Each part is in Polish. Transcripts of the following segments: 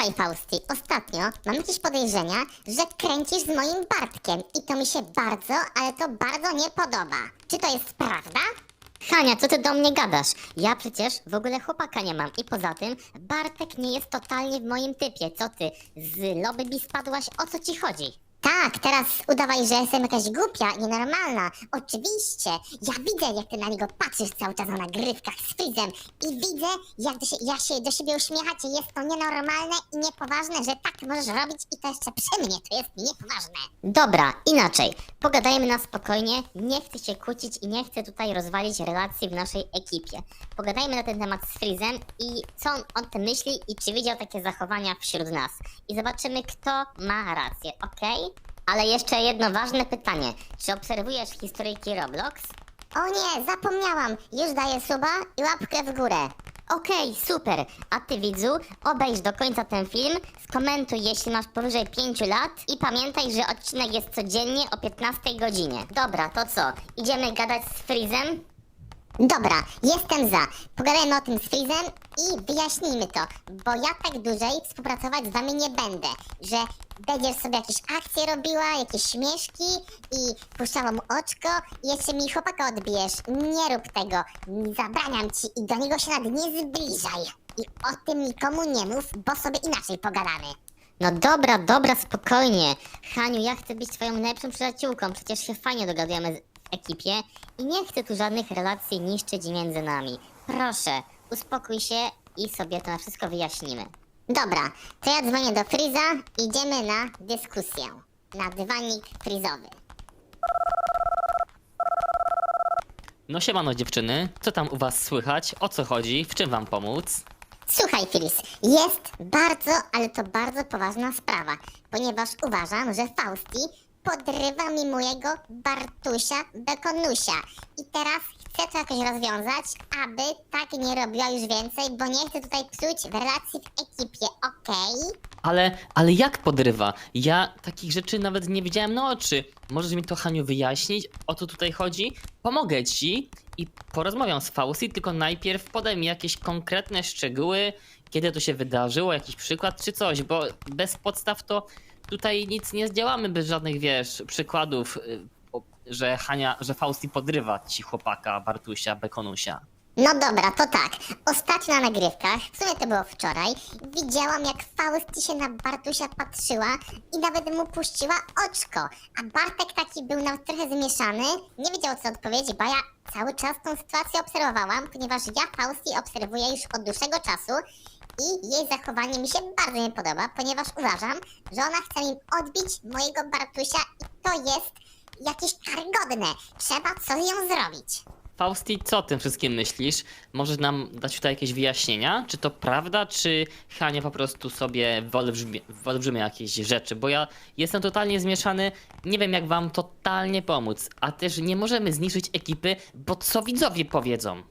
Słuchaj, Fausti, ostatnio mam jakieś podejrzenia, że kręcisz z moim Bartkiem i to mi się bardzo, ale to bardzo nie podoba. Czy to jest prawda? Hania, co ty do mnie gadasz? Ja przecież w ogóle chłopaka nie mam i poza tym Bartek nie jest totalnie w moim typie. Co ty, z lobby spadłaś? O co ci chodzi? Tak, teraz udawaj, że jestem jakaś głupia, nienormalna. Oczywiście. Ja widzę, jak ty na niego patrzysz cały czas na nagrywkach z Frizem i widzę, jak do się, jak się do siebie uśmiechacie. Jest to nienormalne i niepoważne, że tak możesz robić i to jeszcze przy mnie. To jest niepoważne. Dobra, inaczej. Pogadajmy na spokojnie. Nie chcę się kłócić i nie chcę tutaj rozwalić relacji w naszej ekipie. Pogadajmy na ten temat z Freezem i co on o tym myśli i czy widział takie zachowania wśród nas. I zobaczymy, kto ma rację, okej? Ale jeszcze jedno ważne pytanie. Czy obserwujesz historyjki Roblox? O nie, zapomniałam. Już daję suba i łapkę w górę. Okej, super. A ty widzu, obejrz do końca ten film, skomentuj jeśli masz powyżej 5 lat i pamiętaj, że odcinek jest codziennie o 15 godzinie. Dobra, to co? Idziemy gadać z Freezem? Dobra, jestem za. Pogadajmy o tym z Freezem i wyjaśnijmy to, bo ja tak dłużej współpracować z wami nie będę, że będziesz sobie jakieś akcje robiła, jakieś śmieszki i puszczała mu oczko i jeszcze mi chłopaka odbijesz. Nie rób tego, zabraniam ci i do niego się nawet nie zbliżaj. I o tym nikomu nie mów, bo sobie inaczej pogadamy. No dobra, dobra, spokojnie. Haniu, ja chcę być twoją najlepszą przyjaciółką, przecież się fajnie dogadujemy ekipie i nie chcę tu żadnych relacji niszczyć między nami. Proszę, uspokój się i sobie to wszystko wyjaśnimy. Dobra, to ja dzwonię do Freeza i idziemy na dyskusję. Na dywanik frizowy. No siemano dziewczyny, co tam u was słychać? O co chodzi? W czym wam pomóc? Słuchaj, Fris, jest bardzo, ale to bardzo poważna sprawa, ponieważ uważam, że Fausti podrywa mi mojego Bartusia Bekonusia. I teraz chcę to jakoś rozwiązać, aby tak nie robiła już więcej, bo nie chcę tutaj psuć relacji w ekipie, okej? Ale, ale jak podrywa? Ja takich rzeczy nawet nie widziałem na oczy. Możesz mi to Haniu wyjaśnić? O co tutaj chodzi? Pomogę ci i porozmawiam z Fausti, tylko najpierw podaj mi jakieś konkretne szczegóły, kiedy to się wydarzyło, jakiś przykład czy coś, bo bez podstaw to tutaj nic nie zdziałamy bez żadnych, wiesz, przykładów, y, że Hania, że Fausti podrywa ci chłopaka Bartusia Bekonusia. No dobra, to tak. Ostatnio na nagrywkach, w sumie to było wczoraj, widziałam jak Fausti się na Bartusia patrzyła i nawet mu puściła oczko. A Bartek taki był nawet trochę zmieszany, nie wiedział co odpowiedzieć, bo ja cały czas tą sytuację obserwowałam, ponieważ ja Fausti obserwuję już od dłuższego czasu i jej zachowanie mi się bardzo nie podoba, ponieważ uważam, że ona chce mi odbić mojego Bartusia i to jest jakieś karygodne. Trzeba coś ją zrobić. Fausti, co o tym wszystkim myślisz? Możesz nam dać tutaj jakieś wyjaśnienia? Czy to prawda, czy Hania po prostu sobie wyolbrzymia, wyolbrzymia jakieś rzeczy? Bo ja jestem totalnie zmieszany, nie wiem jak wam totalnie pomóc, a też nie możemy zniszczyć ekipy, bo co widzowie powiedzą?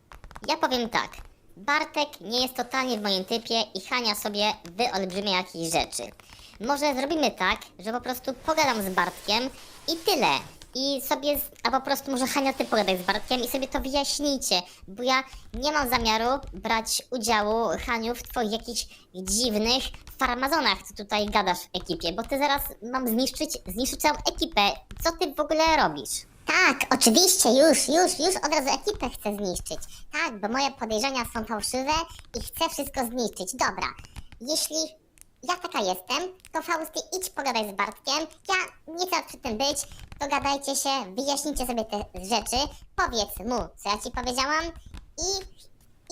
Ja powiem tak. Bartek nie jest totalnie w moim typie i Hania sobie wyolbrzymia jakieś rzeczy. Może zrobimy tak, że po prostu pogadam z Bartkiem i tyle. I sobie, a po prostu może Hania ty pogadaj z Bartkiem i sobie to wyjaśnijcie, bo ja nie mam zamiaru brać udziału, Haniu, w twoich jakichś dziwnych farmazonach, co tutaj gadasz w ekipie, bo ty zaraz mam zniszczyć, zniszczyć całą ekipę. Co ty w ogóle robisz? Tak, oczywiście, już, już, już od razu ekipę chcę zniszczyć. Tak, bo moje podejrzenia są fałszywe i chcę wszystko zniszczyć. Dobra, jeśli ja taka jestem, to Fausty idź pogadaj z Bartkiem. Ja nie chcę przy tym być, dogadajcie się, wyjaśnijcie sobie te rzeczy, powiedz mu, co ja ci powiedziałam i,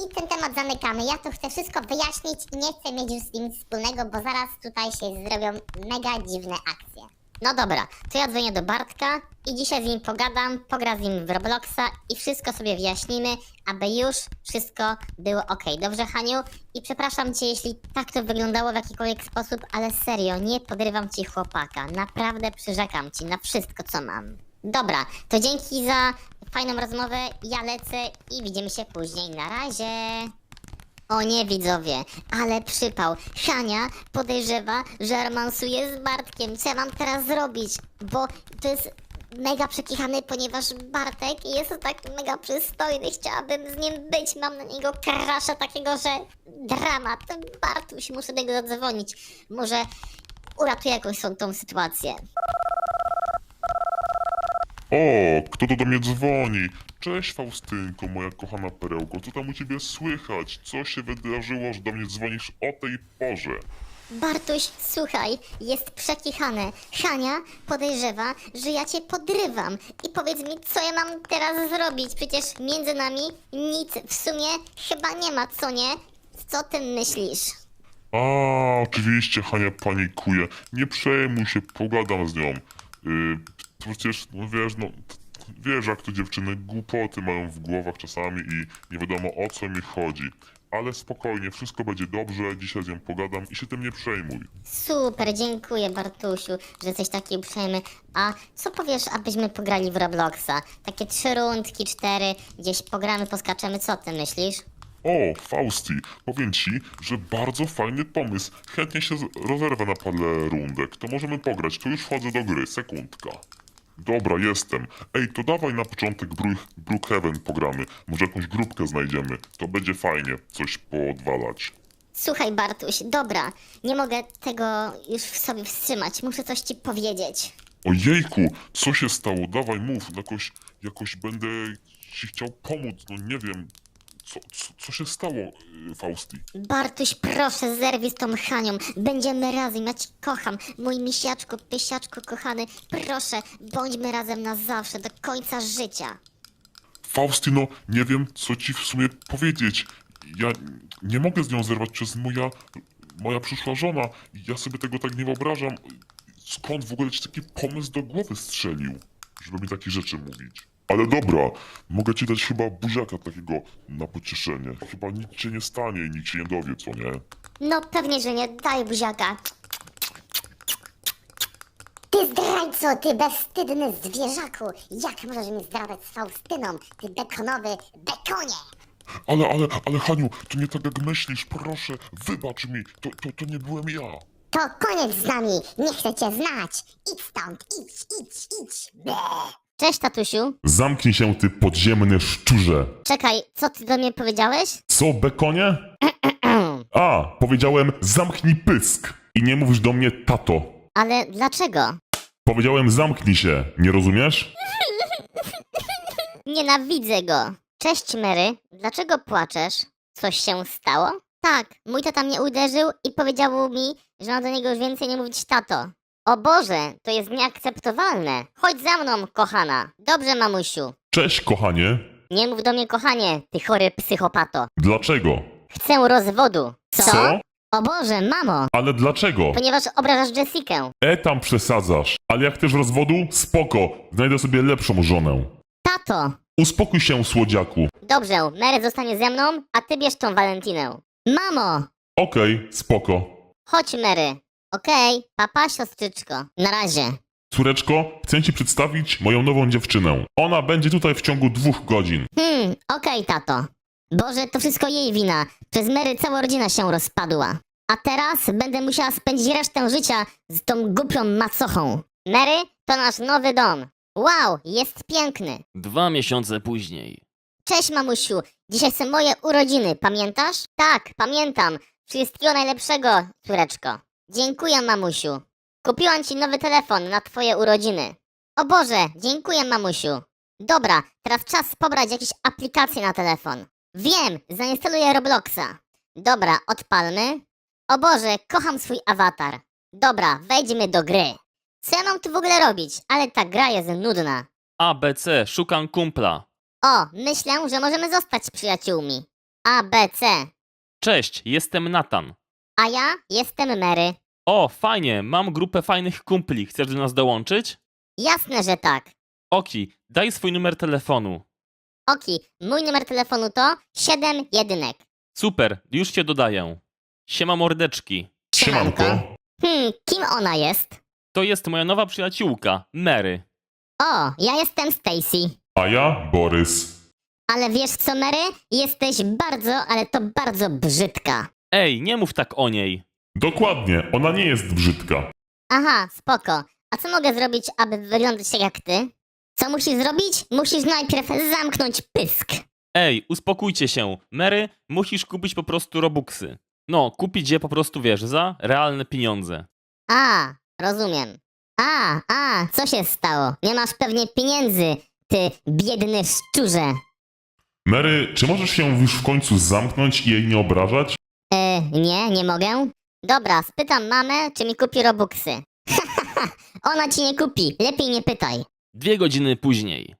i ten temat zamykamy. Ja tu chcę wszystko wyjaśnić i nie chcę mieć już z nim nic wspólnego, bo zaraz tutaj się zrobią mega dziwne akcje. No dobra, to ja dzwonię do Bartka i dzisiaj z nim pogadam, pogra z nim w Robloxa i wszystko sobie wyjaśnimy, aby już wszystko było ok. Dobrze, Haniu? I przepraszam cię, jeśli tak to wyglądało w jakikolwiek sposób, ale serio, nie podrywam ci chłopaka. Naprawdę przyrzekam ci na wszystko, co mam. Dobra, to dzięki za fajną rozmowę, ja lecę i widzimy się później. Na razie! O nie, widzowie, ale przypał. Hania podejrzewa, że romansuje z Bartkiem. Co ja mam teraz zrobić? Bo to jest mega przekichany, ponieważ Bartek jest tak mega przystojny. Chciałabym z nim być. Mam na niego krasza takiego, że dramat. Bartuś, muszę do niego zadzwonić. Może uratuje jakąś tą, tą sytuację. O, kto to do mnie dzwoni? Cześć Faustynko, moja kochana perełko, co tam u ciebie słychać? Co się wydarzyło, że do mnie dzwonisz o tej porze? Bartuś, słuchaj, jest przekichane. Hania podejrzewa, że ja cię podrywam. I powiedz mi, co ja mam teraz zrobić? Przecież między nami nic w sumie chyba nie ma, co nie? Co ty myślisz? A, oczywiście Hania panikuje. Nie przejmuj się, pogadam z nią. Yy, przecież, no wiesz, no, wiesz jak to dziewczyny głupoty mają w głowach czasami i nie wiadomo o co mi chodzi. Ale spokojnie, wszystko będzie dobrze, dzisiaj z nią pogadam i się tym nie przejmuj. Super, dziękuję Bartusiu, że jesteś taki uprzejmy. A co powiesz, abyśmy pograli w Robloxa? Takie trzy rundki, cztery, gdzieś pogramy, poskaczemy, co ty myślisz? O, Fausti, powiem ci, że bardzo fajny pomysł. Chętnie się z- rozerwę na parę rundek. To możemy pograć. To już wchodzę do gry. Sekundka. Dobra, jestem. Ej, to dawaj na początek Bru- Brookhaven pogramy. Może jakąś grupkę znajdziemy. To będzie fajnie coś poodwalać. Słuchaj Bartuś, dobra, nie mogę tego już w sobie wstrzymać, muszę coś ci powiedzieć. Ojejku, co się stało? Dawaj, mów. Jakoś, jakoś będę ci chciał pomóc. No nie wiem. Co, co, co się stało, yy, Fausti? Bartuś, proszę, zerwij z tą Hanią. Będziemy razem, ja cię kocham. Mój misiaczku, pysiaczku kochany. Proszę, bądźmy razem na zawsze, do końca życia. Faustino, nie wiem, co ci w sumie powiedzieć. Ja nie mogę z nią zerwać przez moja, moja przyszła żona. Ja sobie tego tak nie wyobrażam. Skąd w ogóle ci taki pomysł do głowy strzelił, żeby mi takie rzeczy mówić? Ale dobra, mogę ci dać chyba buziaka takiego na pocieszenie. Chyba nic cię nie stanie i nikt się nie dowie, co nie? No pewnie, że nie, daj buziaka. Ty zdrajco, ty bezstydny zwierzaku! Jak możesz mi zdradzać z Faustyną, ty bekonowy bekonie! Ale, ale, ale Haniu, to nie tak jak myślisz, proszę, wybacz mi, to, to, to nie byłem ja. To koniec z nami, nie chcę cię znać! Idź stąd, idź, idź, idź! Ble. Cześć, tatusiu. Zamknij się, ty podziemny szczurze. Czekaj, co ty do mnie powiedziałeś? Co, bekonie? A, powiedziałem zamknij pysk. I nie mówisz do mnie tato. Ale dlaczego? Powiedziałem zamknij się, nie rozumiesz? Nienawidzę go. Cześć, Mary. Dlaczego płaczesz? Coś się stało? Tak, mój tata mnie uderzył i powiedział mi, że mam do niego już więcej nie mówić tato. O Boże, to jest nieakceptowalne. Chodź za mną, kochana. Dobrze, mamusiu. Cześć, kochanie. Nie mów do mnie, kochanie, ty chory psychopato. Dlaczego? Chcę rozwodu. Co? O Boże, mamo, Ale dlaczego? ponieważ obrażasz Jessikę. E, tam przesadzasz. Ale jak chcesz rozwodu? Spoko, znajdę sobie lepszą żonę. Tato. Uspokój się, słodziaku. Dobrze, Mary zostanie ze mną, a ty bierz tą Walentinę. Mamo! Okej, spoko. Chodź, Mary. Okej, papa, siostrzyczko. Na razie. Córeczko, chcę ci przedstawić moją nową dziewczynę. Ona będzie tutaj w ciągu dwóch godzin. Hmm, okej, tato. Boże, to wszystko jej wina. Przez Mary cała rodzina się rozpadła. A teraz będę musiała spędzić resztę życia z tą głupią macochą. Mary to nasz nowy dom. Wow, jest piękny. Dwa miesiące później. Cześć, mamusiu. Dzisiaj są moje urodziny, pamiętasz? Tak, pamiętam. Wszystkiego najlepszego, córeczko. Dziękuję, mamusiu. Kupiłam ci nowy telefon na twoje urodziny. O Boże, dziękuję, mamusiu. Dobra, teraz czas pobrać jakieś aplikacje na telefon. Wiem, zainstaluję Robloxa. Dobra, odpalmy. O Boże, kocham swój awatar. Dobra, wejdźmy do gry. Co ja mam tu w ogóle robić? Ale ta gra jest nudna. ABC, szukam kumpla. O, myślę, że możemy zostać przyjaciółmi. A, B, C. Cześć, jestem Natan. A ja jestem Mary. O, fajnie, mam grupę fajnych kumpli. Chcesz do nas dołączyć? Jasne, że tak. Oki, daj swój numer telefonu. Oki, mój numer telefonu to 7 jedynek. Super, już cię dodaję. Siema mordeczki. Siemanko. Hmm, kim ona jest? To jest moja nowa przyjaciółka, Mary. O, ja jestem Stacy. A ja Borys. Ale wiesz co, Mary? Jesteś bardzo, ale to bardzo brzydka. Ej, nie mów tak o niej. Dokładnie, ona nie jest brzydka. Aha, spoko. A co mogę zrobić, aby wyglądać tak jak ty? Co musisz zrobić? Musisz najpierw zamknąć pysk. Ej, uspokójcie się. Mary, musisz kupić po prostu robuxy. No, kupić je po prostu, wiesz, za realne pieniądze. A, rozumiem. A, a, co się stało? Nie masz pewnie pieniędzy, ty biedny szczurze. Mary, czy możesz się już w końcu zamknąć i jej nie obrażać? Nie, nie mogę. Dobra, spytam mamę, czy mi kupi robuxy. Ona ci nie kupi, lepiej nie pytaj. Dwie godziny później.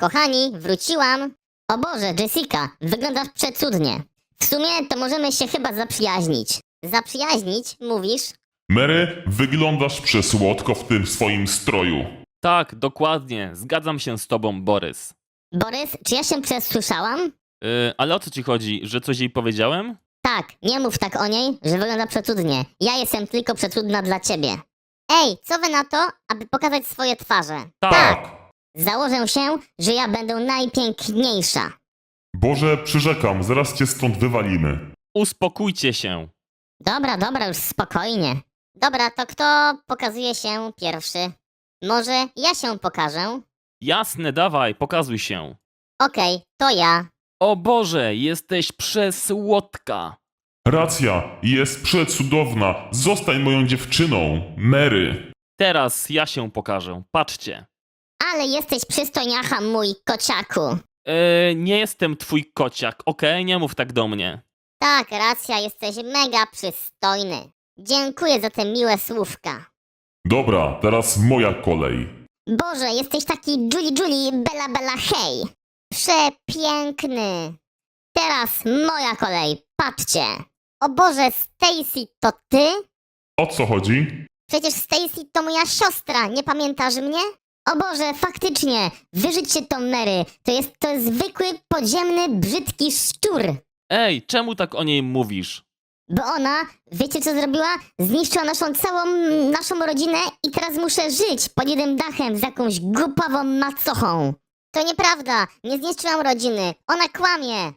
Kochani, wróciłam. O Boże, Jessica, wyglądasz przecudnie. W sumie to możemy się chyba zaprzyjaźnić. Zaprzyjaźnić, mówisz? Mary, wyglądasz przesłodko w tym swoim stroju. Tak, dokładnie. Zgadzam się z tobą, Borys. Borys, czy ja się przesłyszałam? Yy, ale o co ci chodzi? Że coś jej powiedziałem? Tak, nie mów tak o niej, że wygląda przecudnie. Ja jestem tylko przecudna dla ciebie. Ej, co wy na to, aby pokazać swoje twarze? Tak. Założę się, że ja będę najpiękniejsza. Boże, przyrzekam, zaraz cię stąd wywalimy. Uspokójcie się. Dobra, dobra, już spokojnie. Dobra, to kto pokazuje się pierwszy? Może ja się pokażę? Jasne, dawaj, pokazuj się. Okej, to ja. O Boże, jesteś przesłodka. Racja, jest przecudowna. Zostań moją dziewczyną, Mary. Teraz ja się pokażę. Patrzcie. Ale jesteś przystojniacha, mój kociaku. Yy, nie jestem twój kociak, okej? Nie mów tak do mnie. Tak, racja, jesteś mega przystojny. Dziękuję za te miłe słówka. Dobra, teraz moja kolej. Boże, jesteś taki Julie Julie Bella Bella hej. Przepiękny. Teraz moja kolej, patrzcie. O Boże, Stacy, to ty? O co chodzi? Przecież Stacy to moja siostra, nie pamiętasz mnie? O Boże, faktycznie, wyrzućcie to Mary. To jest to zwykły, podziemny, brzydki szczur. Ej, czemu tak o niej mówisz? Bo ona, wiecie co zrobiła? Zniszczyła naszą całą, naszą rodzinę i teraz muszę żyć pod jednym dachem z jakąś głupawą macochą. To nieprawda, nie zniszczyłam rodziny, ona kłamie.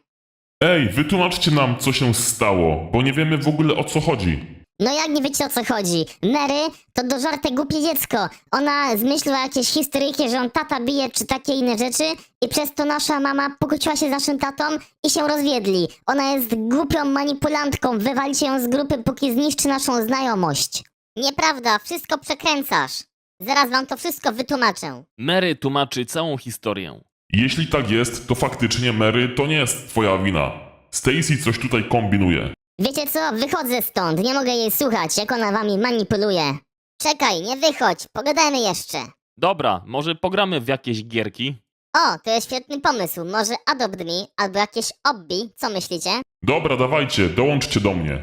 Ej, wytłumaczcie nam, co się stało, bo nie wiemy w ogóle o co chodzi. No jak nie wiecie o co chodzi? Mary to dożarte głupie dziecko. Ona zmyśliła jakieś historyjki, że on tata bije czy takie inne rzeczy i przez to nasza mama pokłóciła się z naszym tatą i się rozwiedli. Ona jest głupią manipulantką, wywalicie ją z grupy póki zniszczy naszą znajomość. Nieprawda, wszystko przekręcasz. Zaraz wam to wszystko wytłumaczę. Mary tłumaczy całą historię. Jeśli tak jest, to faktycznie Mary to nie jest twoja wina. Stacy coś tutaj kombinuje. Wiecie co? Wychodzę stąd, nie mogę jej słuchać, jak ona wami manipuluje. Czekaj, nie wychodź, pogadajmy jeszcze. Dobra, może pogramy w jakieś gierki? O, to jest świetny pomysł. Może Adopt Me albo jakieś Obbi, co myślicie? Dobra, dawajcie, dołączcie do mnie.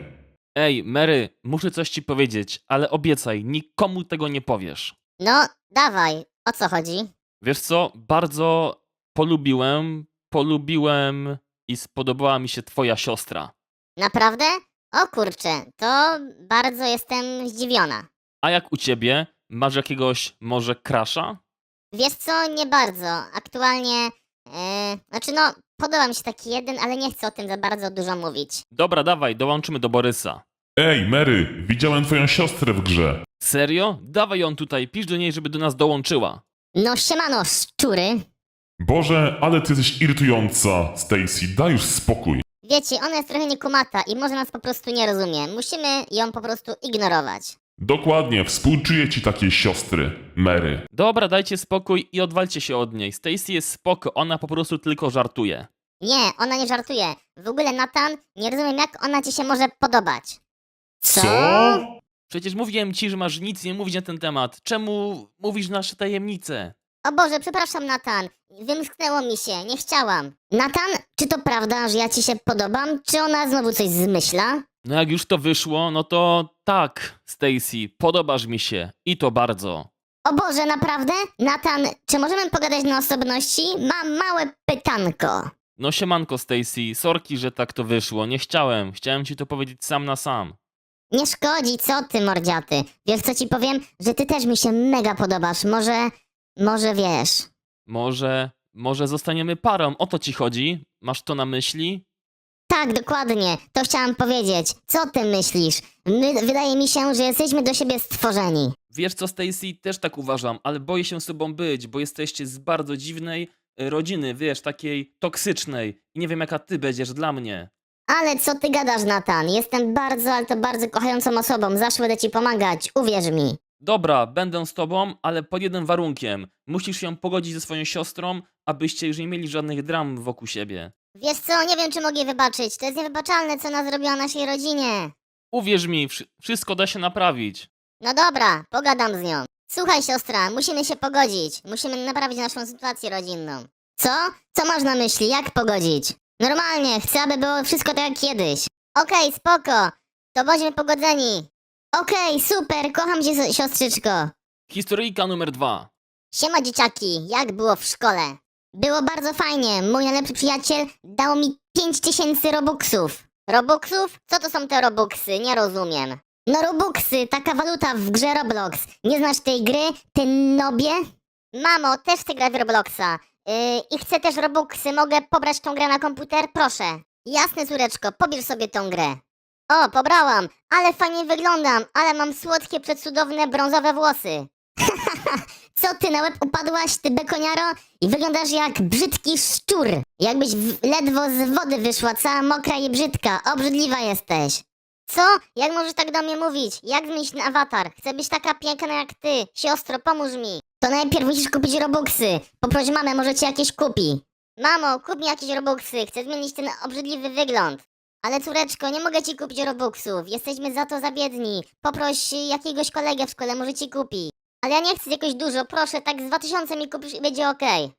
Ej, Mary, muszę coś ci powiedzieć, ale obiecaj, nikomu tego nie powiesz. No, dawaj, o co chodzi? Wiesz co, bardzo polubiłem, polubiłem i spodobała mi się twoja siostra. Naprawdę? O kurczę, to bardzo jestem zdziwiona. A jak u ciebie? Masz jakiegoś może krasza? Wiesz co, nie bardzo. Aktualnie, e, znaczy no, podoba mi się taki jeden, ale nie chcę o tym za bardzo dużo mówić. Dobra, dawaj, dołączymy do Borysa. Ej, Mary, widziałem twoją siostrę w grze. Serio? Dawaj ją tutaj, pisz do niej, żeby do nas dołączyła. No siemano, szczury. Boże, ale ty jesteś irytująca, Stacy, daj już spokój. Wiecie, ona jest trochę niekumata i może nas po prostu nie rozumie. Musimy ją po prostu ignorować. Dokładnie, współczuję ci takiej siostry, Mary. Dobra, dajcie spokój i odwalcie się od niej. Stacy jest spoko, ona po prostu tylko żartuje. Nie, ona nie żartuje. W ogóle, Nathan, nie rozumiem, jak ona ci się może podobać. Co? Przecież mówiłem ci, że masz nic nie mówić na ten temat. Czemu mówisz nasze tajemnice? O Boże, przepraszam, Nathan. Wymsknęło mi się, nie chciałam. Nathan, czy to prawda, że ja ci się podobam? Czy ona znowu coś zmyśla? No jak już to wyszło, no to tak, Stacy, podobasz mi się i to bardzo. O Boże, naprawdę? Nathan, czy możemy pogadać na osobności? Mam małe pytanko. No siemanko Stacy, sorki, że tak to wyszło. Nie chciałem, chciałem ci to powiedzieć sam na sam. Nie szkodzi, co ty, mordziaty? Wiesz, co ci powiem? Że ty też mi się mega podobasz. Może, może wiesz. Może, może zostaniemy parą, o to ci chodzi? Masz to na myśli? Tak, dokładnie. To chciałam powiedzieć. Co ty myślisz? My, wydaje mi się, że jesteśmy do siebie stworzeni. Wiesz co, Stacy, też tak uważam, ale boję się z sobą być, bo jesteście z bardzo dziwnej y, rodziny, wiesz, takiej toksycznej. I nie wiem, jaka ty będziesz dla mnie. Ale co ty gadasz, Natan? Jestem bardzo, ale to bardzo kochającą osobą. Zawsze będę ci pomagać, uwierz mi. Dobra, będę z tobą, ale pod jednym warunkiem. Musisz się pogodzić ze swoją siostrą, abyście już nie mieli żadnych dram wokół siebie. Wiesz co, nie wiem, czy mogę wybaczyć. To jest niewybaczalne, co ona zrobiła naszej rodzinie. Uwierz mi, wszy- wszystko da się naprawić. No dobra, pogadam z nią. Słuchaj, siostra, musimy się pogodzić. Musimy naprawić naszą sytuację rodzinną. Co? Co masz na myśli? Jak pogodzić? Normalnie, chcę, aby było wszystko tak jak kiedyś. Okej, spoko. To bądźmy pogodzeni. Okej, super, kocham cię, si- siostrzyczko. Historyjka numer dwa. Siema dzieciaki, jak było w szkole? Było bardzo fajnie. Mój najlepszy przyjaciel dał mi 5000 robuxów. Robuxów? Co to są te robuxy? Nie rozumiem. No robuxy, taka waluta w grze Roblox. Nie znasz tej gry? Ty nobie? Mamo, też chcę grać w Robloxa. Yy, I chcę też robuxy. Mogę pobrać tą grę na komputer? Proszę. Jasne, córeczko, pobierz sobie tą grę. O, pobrałam. Ale fajnie wyglądam. Ale mam słodkie, przecudowne, brązowe włosy. Co ty na łeb upadłaś, ty bekoniaro? I wyglądasz jak brzydki szczur. Jakbyś ledwo z wody wyszła, cała mokra i brzydka. Obrzydliwa jesteś. Co? Jak możesz tak do mnie mówić? Jak zmienić ten awatar? Chcę być taka piękna jak ty. Siostro, pomóż mi. To najpierw musisz kupić robuxy. Poproś mamę, może ci jakieś kupi. Mamo, kup mi jakieś robuxy. Chcę zmienić ten obrzydliwy wygląd. Ale córeczko, nie mogę ci kupić robuxów. Jesteśmy za to za biedni. Poproś jakiegoś kolegę w szkole, może ci kupi. Ale ja nie chcę jakoś dużo, proszę, tak z 2000 mi kupisz i będzie okej.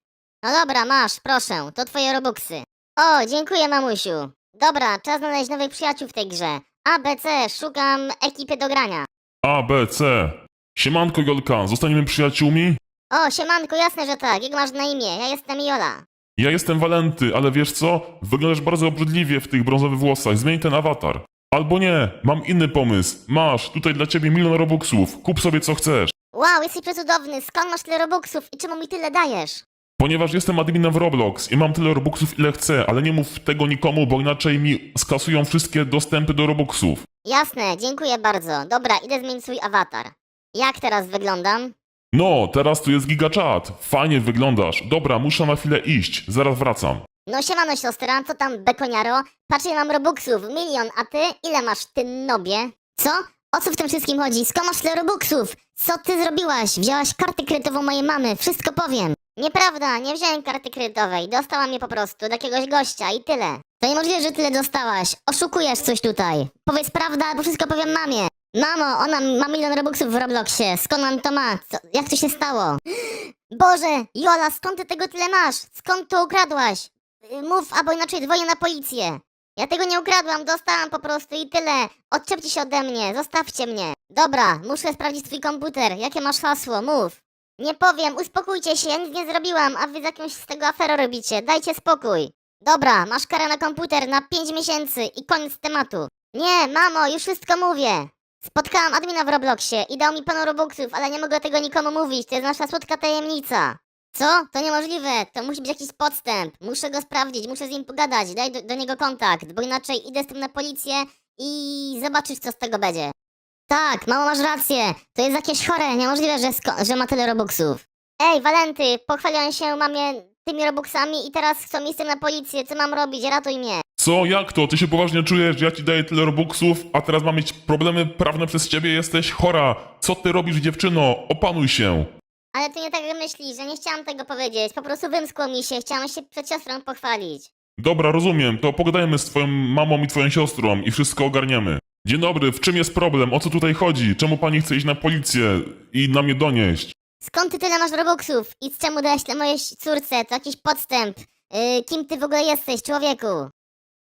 No dobra, masz, proszę, to twoje robuxy. O, dziękuję mamusiu. Dobra, czas znaleźć nowych przyjaciół w tej grze. A, B, C, szukam ekipy do grania. A, B, C. Siemanko, Jolka, zostaniemy przyjaciółmi? O, siemanko, jasne, że tak. Jak masz na imię? Ja jestem Jola. Ja jestem Walenty, ale wiesz co? Wyglądasz bardzo obrzydliwie w tych brązowych włosach. Zmień ten awatar. Albo nie, mam inny pomysł. Masz, tutaj dla ciebie milion robuxów. Kup sobie co chcesz. Wow, jesteś przecudowny. Skąd masz tyle robuxów i czemu mi tyle dajesz? Ponieważ jestem adminem w Roblox i mam tyle robuxów ile chcę, ale nie mów tego nikomu, bo inaczej mi skasują wszystkie dostępy do robuxów. Jasne, dziękuję bardzo. Dobra, idę zmienić swój awatar. Jak teraz wyglądam? No, teraz tu jest gigachat. Fajnie wyglądasz. Dobra, muszę na chwilę iść. Zaraz wracam. No siemano siostra, co tam bekoniaro? Patrz ile mam robuxów, milion, a ty? Ile masz, ty nobie? Co? O co w tym wszystkim chodzi? Skąd masz tyle robuxów? Co ty zrobiłaś? Wzięłaś kartę kredytową mojej mamy, wszystko powiem. Nieprawda, nie wziąłem karty kredytowej, dostałam je po prostu od jakiegoś gościa i tyle. To niemożliwe, że tyle dostałaś. Oszukujesz coś tutaj. Powiedz prawdę, albo wszystko powiem mamie. Mamo, ona ma milion robuxów w Robloxie. Skąd on to ma? Co, jak to się stało? Boże, Jola, skąd ty tego tyle masz? Skąd to ukradłaś? Y, Mów, albo inaczej dzwonię na policję. Ja tego nie ukradłam, dostałam po prostu i tyle. Odczepcie się ode mnie, zostawcie mnie. Dobra, muszę sprawdzić twój komputer. Jakie masz hasło? Mów. Nie powiem, uspokójcie się, ja nic nie zrobiłam, a wy z jakąś z tego aferę robicie. Dajcie spokój. Dobra, masz karę na komputer na 5 miesięcy i koniec tematu. Nie, mamo, już wszystko mówię. Spotkałam admina w Robloxie i dał mi pełno robuxów, ale nie mogę tego nikomu mówić, to jest nasza słodka tajemnica. Co? To niemożliwe, to musi być jakiś podstęp. Muszę go sprawdzić, muszę z nim pogadać, daj do, do niego kontakt, bo inaczej idę z tym na policję i zobaczysz co z tego będzie. Tak, mamo masz rację, to jest jakieś chore, niemożliwe, że, że ma tyle robuxów. Ej, Walenty, pochwaliłem się mamie tymi robuxami i teraz chcą mi z tym na policję, co mam robić, ratuj mnie. Co, jak to? Ty się poważnie czujesz, że ja ci daję tyle robuxów, a teraz mam mieć problemy prawne przez ciebie? Jesteś chora. Co ty robisz, dziewczyno? Opanuj się. Ale ty nie tak myślisz, że nie chciałam tego powiedzieć, po prostu wymskło mi się, chciałam się przed siostrą pochwalić. Dobra, rozumiem. To pogadajmy z twoją mamą i twoją siostrą i wszystko ogarniemy. Dzień dobry, w czym jest problem? O co tutaj chodzi? Czemu pani chce iść na policję i na mnie donieść? Skąd ty tyle masz robuxów? I z czemu dałeś tyle mojej córce? To jakiś podstęp. Yy, kim ty w ogóle jesteś, człowieku?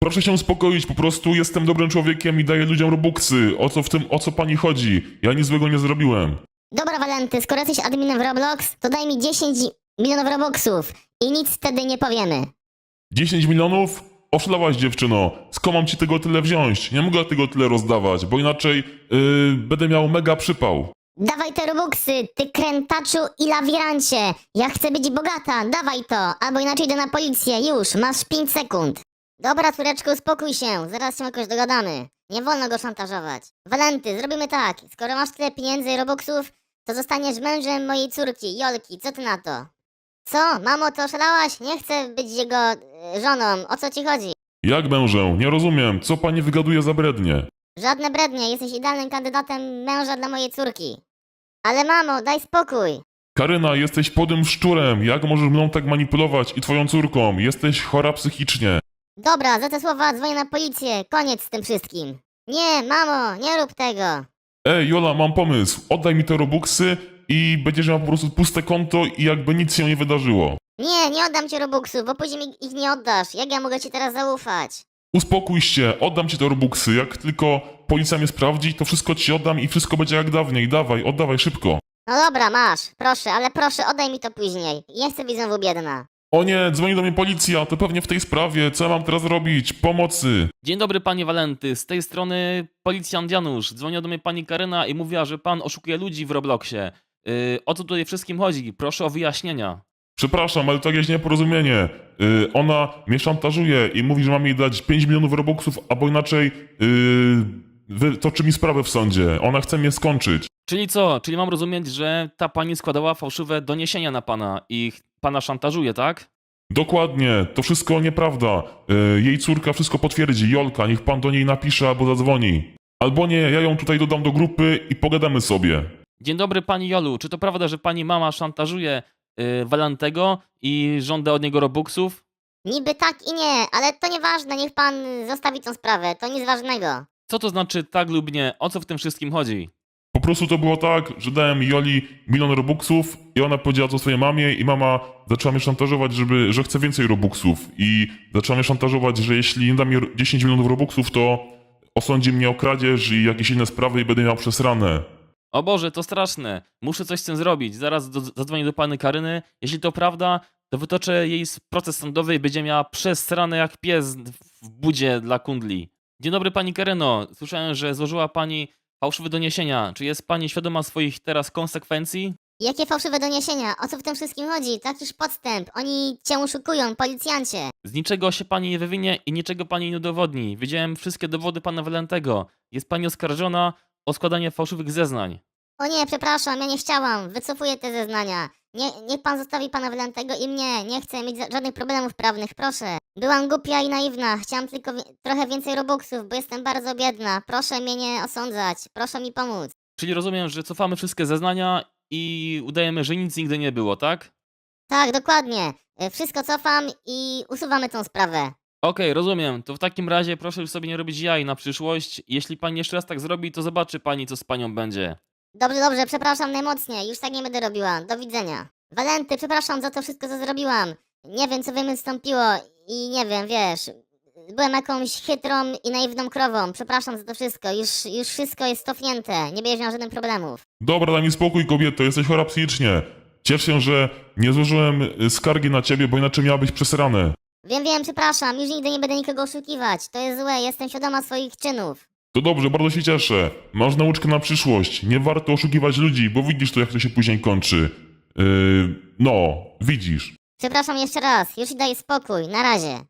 Proszę się uspokoić, po prostu jestem dobrym człowiekiem i daję ludziom robuxy. O co w tym, o co pani chodzi? Ja nic złego nie zrobiłem. Dobra, Walenty, skoro jesteś adminem w Roblox, to daj mi 10 milionów robuxów i nic wtedy nie powiemy. 10 milionów? Oszalałaś dziewczyno. Skąd mam ci tego tyle wziąć? Nie mogę tego tyle rozdawać, bo inaczej yy, będę miał mega przypał. Dawaj te robuxy, ty krętaczu i lawirancie. Ja chcę być bogata, dawaj to, albo inaczej idę na policję, już, masz 5 sekund. Dobra, córeczko, uspokój się, zaraz się jakoś dogadamy. Nie wolno go szantażować. Walenty, zrobimy tak, skoro masz tyle pieniędzy i robuxów, to zostaniesz mężem mojej córki, Jolki, co ty na to? Co, mamo, to oszalałaś? Nie chcę być jego e, żoną, o co ci chodzi? Jak mężę? Nie rozumiem, co pani wygaduje za brednie? Żadne brednie, jesteś idealnym kandydatem męża dla mojej córki. Ale mamo, daj spokój. Karyna, jesteś podłym szczurem. Jak możesz mną tak manipulować i twoją córką? Jesteś chora psychicznie. Dobra, za te słowa dzwonię na policję, koniec z tym wszystkim. Nie, mamo, nie rób tego. Ej, Jola, mam pomysł. Oddaj mi te robuxy i będziesz miał po prostu puste konto i jakby nic się nie wydarzyło. Nie, nie oddam ci robuxów, bo później mi ich nie oddasz. Jak ja mogę ci teraz zaufać? Uspokój się, oddam ci te robuxy. Jak tylko policja mnie sprawdzi, to wszystko ci oddam i wszystko będzie jak dawniej. Dawaj, oddawaj szybko. No dobra, masz, proszę, ale proszę, oddaj mi to później. Nie chcę być znowu biedna. O nie, dzwoni do mnie policja, to pewnie w tej sprawie. Co ja mam teraz robić? Pomocy. Dzień dobry, panie Walenty. Z tej strony policjant Janusz. Dzwoniła do mnie pani Karyna i mówiła, że pan oszukuje ludzi w Robloxie. Yy, o co tutaj wszystkim chodzi? Proszę o wyjaśnienia. Przepraszam, ale to jakieś nieporozumienie. Yy, ona mnie szantażuje i mówi, że mam jej dać 5 milionów robuxów, albo inaczej yy, wytoczy mi sprawę w sądzie. Ona chce mnie skończyć. Czyli co? Czyli mam rozumieć, że ta pani składała fałszywe doniesienia na pana i pana szantażuje, tak? Dokładnie, to wszystko nieprawda. Yy, jej córka wszystko potwierdzi, Jolka, niech pan do niej napisze albo zadzwoni. Albo nie, ja ją tutaj dodam do grupy i pogadamy sobie. Dzień dobry, pani Jolu. Czy to prawda, że pani mama szantażuje yy, Walentego i żąda od niego robuxów? Niby tak i nie, ale to nieważne, niech pan zostawi tą sprawę, to nic ważnego. Co to znaczy tak lub nie? O co w tym wszystkim chodzi? Po prostu to było tak, że dałem Joli milion robuxów i ona powiedziała to swojej mamie i mama zaczęła mnie szantażować, żeby, że chce więcej robuxów i zaczęła mnie szantażować, że jeśli nie dam jej 10 milionów robuxów, to osądzi mnie o kradzież i jakieś inne sprawy i będę miał przesrane. O Boże, to straszne. Muszę coś z tym zrobić. Zaraz do, zadzwonię do pani Karyny. Jeśli to prawda, to wytoczę jej proces sądowy i będzie miała przesrane jak pies w budzie dla kundli. Dzień dobry pani Karyno. Słyszałem, że złożyła pani fałszywe doniesienia. Czy jest pani świadoma swoich teraz konsekwencji? Jakie fałszywe doniesienia? O co w tym wszystkim chodzi? Takiż podstęp. Oni cię oszukują, policjancie. Z niczego się pani nie wywinie i niczego pani nie udowodni. Widziałem wszystkie dowody pana Walentego. Jest pani oskarżona o składanie fałszywych zeznań. O nie, przepraszam, ja nie chciałam. Wycofuję te zeznania. Nie, niech pan zostawi pana Wylętego i mnie. Nie chcę mieć żadnych problemów prawnych, proszę. Byłam głupia i naiwna. Chciałam tylko wi- trochę więcej robuxów, bo jestem bardzo biedna. Proszę mnie nie osądzać. Proszę mi pomóc. Czyli rozumiem, że cofamy wszystkie zeznania i udajemy, że nic nigdy nie było, tak? Tak, dokładnie. E, Wszystko cofam i usuwamy tą sprawę. Okej, rozumiem. To w takim razie proszę już sobie nie robić jaj na przyszłość. Jeśli pani jeszcze raz tak zrobi, to zobaczy pani, co z panią będzie. Dobrze, dobrze, przepraszam najmocniej. Już tak nie będę robiła. Do widzenia. Walenty, przepraszam za to wszystko, co zrobiłam. Nie wiem, co we mnie wstąpiło i nie wiem, wiesz... Byłem jakąś chytrą i naiwną krową. Przepraszam za to wszystko. Już, już wszystko jest cofnięte. Nie będziesz miał żadnych problemów. Dobra, daj mi spokój, kobieto, jesteś chora psychicznie. Cieszę się, że nie złożyłem y, skargi na ciebie, bo inaczej miałabyś przesrane. Wiem, wiem, przepraszam. Już nigdy nie będę nikogo oszukiwać. To jest złe. Jestem świadoma swoich czynów. To dobrze, bardzo się cieszę. Masz nauczkę na przyszłość. Nie warto oszukiwać ludzi, bo widzisz to, jak to się później kończy. Yy, no, widzisz. Przepraszam jeszcze raz. Już i daj spokój. Na razie.